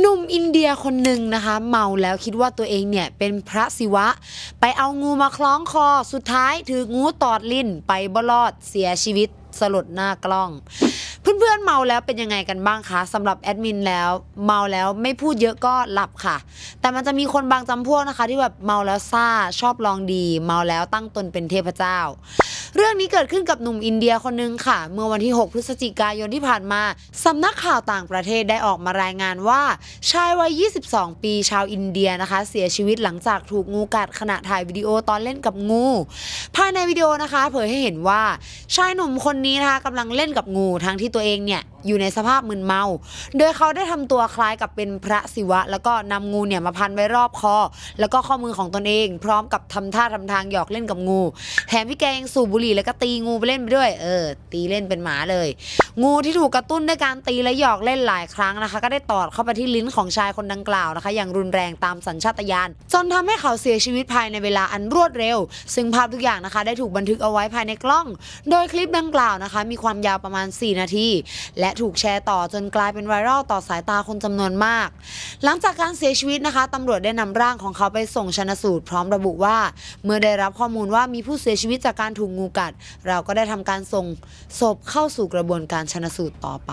หนุ่มอินเดียคนหนึ่งนะคะ เมาแล้วคิดว่าตัวเองเนี่ยเป็นพระศิวะ ไปเอางูมาคล้องคอสุดท้ายถืองูตอดลิ้นไปบลอดเสียชีวิตสลดหน้ากล้อง เพื่อนๆเมาแล้วเป็นยังไงกันบ้างคะสำหรับแอดมินแล้วเมาแล้วไม่พูดเยอะก็หลับค่ะ แต่มันจะมีคนบางจำพวกนะคะ ที่แบบเมาแล้วซ่าชอบลองดี เมาแล้วตั้งตนเป็นเทพเจ้า เรื่องนี้เกิดขึ้นกับหนุ่มอินเดียคนนึงค่ะ เมื่อวันที่ 6 พฤศจิกายนที่ผ่านมาสำนักข่าวต่างประเทศได้ออกมารายงานว่า ชายวัย 22 ปีชาวอินเดียนะคะ เสียชีวิตหลังจากถูกงูกัดขณะถ่ายวิดีโอตอนเล่นกับงู ภายในวิดีโอนะคะ เผยให้เห็นว่าชายหนุ่มคนนี้นะคะกำลังเล่นกับงูทั้งที่ตัวเองเนี่ยอยู่ในสภาพมึนเมา โดยเขาได้ทำตัวคล้ายกับเป็นพระศิวะ แล้วก็นำงูเนี่ยมาพันไว้รอบคอ แล้วก็ข้อมือของตนเอง พร้อมกับทำท่าทำทางหยอกเล่นกับงู แถมพี่แกยังสูบบุหรี่แล้วก็ตีงูไปเล่นไปด้วย เออ ตีเล่นเป็นหมาเลย งูที่ถูกกระตุ้นด้วยการตีและหยอกเล่นหลายครั้งนะคะ ก็ได้ตอดเข้าไปที่ลิ้นของชายคนดังกล่าวนะคะ อย่างรุนแรงตามสัญชาตญาณ จนทำให้เขาเสียชีวิตภายในเวลาอันรวดเร็ว ซึ่งภาพทุกอย่างนะคะ ได้ถูกบันทึกเอาไว้ภายในกล้อง โดยคลิปดังกล่าวนะคะ มีความยาวประมาณ 4 นาทีและถูกแชร์ต่อจนกลายเป็นไวรัลต่อสายตาคนจำนวนมาก หลังจากการเสียชีวิตนะคะตำรวจได้นำร่างของเขาไปส่งชนสูตร พร้อมระบุว่า เมื่อได้รับข้อมูลว่ามีผู้เสียชีวิตจากการถูกงูกัด เราก็ได้ทำการส่งศพเข้าสู่กระบวนการชนสูตรต่อไป